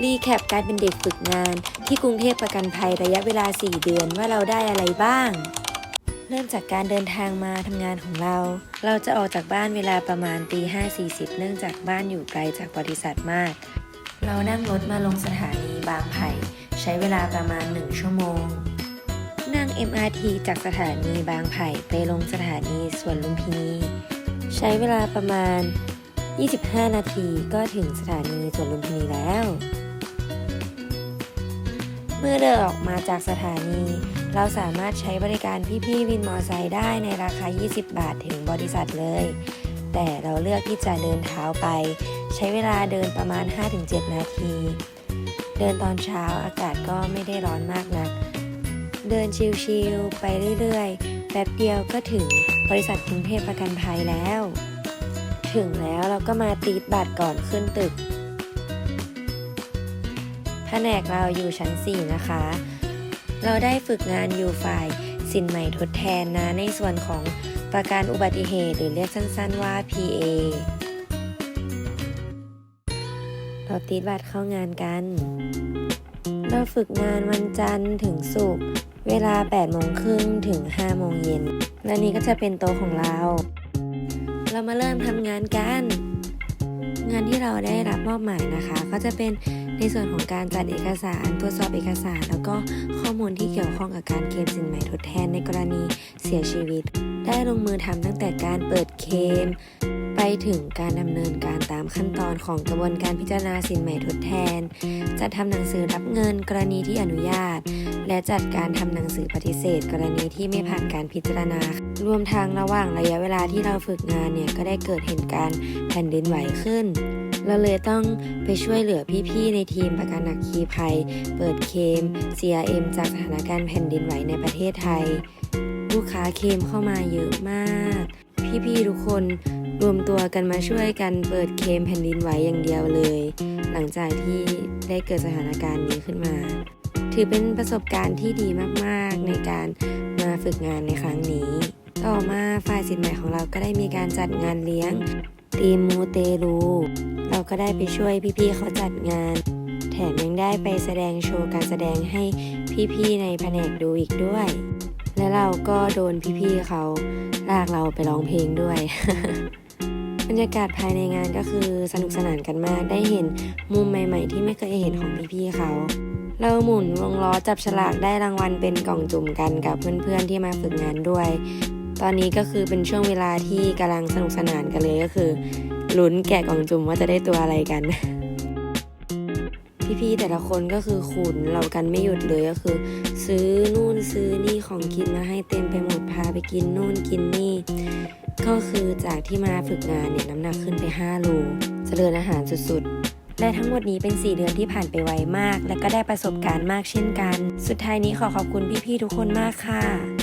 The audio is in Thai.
รีแคปการเป็นเด็กฝึกงาน ที่กรุงเทพประกันภัยระยะเวลา 4 เดือนว่าเราได้อะไรบ้าง เริ่มจากการเดินทางมาทำงานของเรา เราจะออกจากบ้านเวลาประมาณตี5.40 เนื่องจากบ้านอยู่ไกลจากบริษัทมาก เรานั่งรถมาลงสถานีบางไผ่ใช้เวลาประมาณ 1 ชั่วโมง นั่ง MRT จากสถานีบางไผ่ไปลงสถานีสวนลุมพินี ใช้เวลาประมาณ 25 นาทีก็ถึงสถานีสวนลุมพินีแล้ว เมื่อเดินออกมาจากสถานี เราสามารถใช้บริการพี่ๆวินมอไซค์ได้ในราคา 20 บาทถึงบริษัทเลย แต่เราเลือกที่จะเดินเท้าไป ใช้เวลาเดินประมาณ 5-7 นาที เดินตอนเช้าอากาศก็ไม่ได้ร้อนมากนัก เดินชิลๆไปเรื่อยๆ แป๊บเดียวก็ถึงบริษัทกรุงเทพประกันภัยแล้ว ถึงแล้วเราก็มาตีดบัตรก่อนขึ้นตึก แผนกเราอยู่ชั้น 4 นะคะ เราได้ฝึกงานอยู่ฝ่ายสินใหม่ทดแทนนะในส่วนของประกันอุบัติเหตุหรือเรียกสั้นๆว่า PA เราตีดบัตรเข้างานกัน เราฝึกงานวันจันทร์ถึงศุกร์เวลา 8 โมงครึ่งถึง 5 โมงเย็น และนี่ก็จะเป็นโต๊ะของเรา เรามาเริ่มทำงานกัน งานที่เราได้รับมอบหมายนะคะ ก็จะเป็นในส่วนของการจัดเอกสาร ตรวจสอบเอกสาร แล้วก็ข้อมูลที่เกี่ยวข้องกับการเคลมสินใหม่ทดแทนในกรณีเสียชีวิต ได้ลงมือทำตั้งแต่การเปิดเคลม ไปถึงการดำเนินการตามขั้นตอนของกระบวนการพิจารณาสินใหม่ทดแทน จัดทำหนังสือรับเงินกรณีที่อนุญาต และจัดการทำหนังสือปฏิเสธ กรณีที่ไม่ผ่านการพิจารณา รวมทางระหว่างระยะเวลาที่เราฝึกงานเนี่ยก็ได้เกิดเหตุการณ์แผ่นดินไหวขึ้นเราเลยต้องไปช่วยเหลือพี่ๆในทีมประกันอัคคีภัย เปิดเคม CRM จากสถานการณ์แผ่นดินไหวในประเทศไทย ลูกค้าเคมเข้ามาเยอะมาก พี่ๆทุกคน รวมตัวกันมาช่วยกันเปิดเคมแผ่นดินไหวอย่างเดียวเลย หลังจากที่ได้เกิดสถานการณ์นี้ขึ้นมา ถือเป็นประสบการณ์ที่ดีมากๆในการมาฝึกงานในครั้งนี้ ต่อมาฝ่ายสินใหม่ของเราก็ได้มีการจัดงานเลี้ยงทีมมูเตลูเราก็ได้ไปช่วยพี่ๆเขาจัดงาน แถมยังได้ไปแสดงโชว์การแสดงให้พี่ๆในแผนกดูอีกด้วย และเราก็โดนพี่ๆเขาลากเราไปร้องเพลงด้วย บรรยากาศภายในงานก็คือสนุกสนานกันมาก ได้เห็นมุมใหม่ ๆ ที่ไม่เคยเห็นของพี่ๆเขา เราหมุนวงล้อจับฉลากได้รางวัลเป็นกล่องจุ่มกันกับเพื่อนๆที่มาฝึกงานด้วย ตอนนี้ก็คือเป็นช่วงเวลาที่กำลังสนุกสนานกันเลยก็คือลุ้นแกะกล่องจุ่มว่าจะได้ตัวอะไรกัน พี่ๆแต่ละคนก็คือขุนเรากันไม่หยุดเลยก็คือ ซื้อนู่นซื้อนี่ของกินมาให้เต็มไปหมดพาไปกินนู่นกินนี่ ก็คือจากที่มาฝึกงานเนี่ยน้ำหนักขึ้นไป 5 โลเจริญอาหารสุดๆ และทั้งหมดนี้เป็น 4 เดือนที่ผ่านไปไวมาก และก็ได้ประสบการณ์มากเช่นกัน สุดท้ายนี้ขอขอบคุณพี่ๆทุกคนมากค่ะ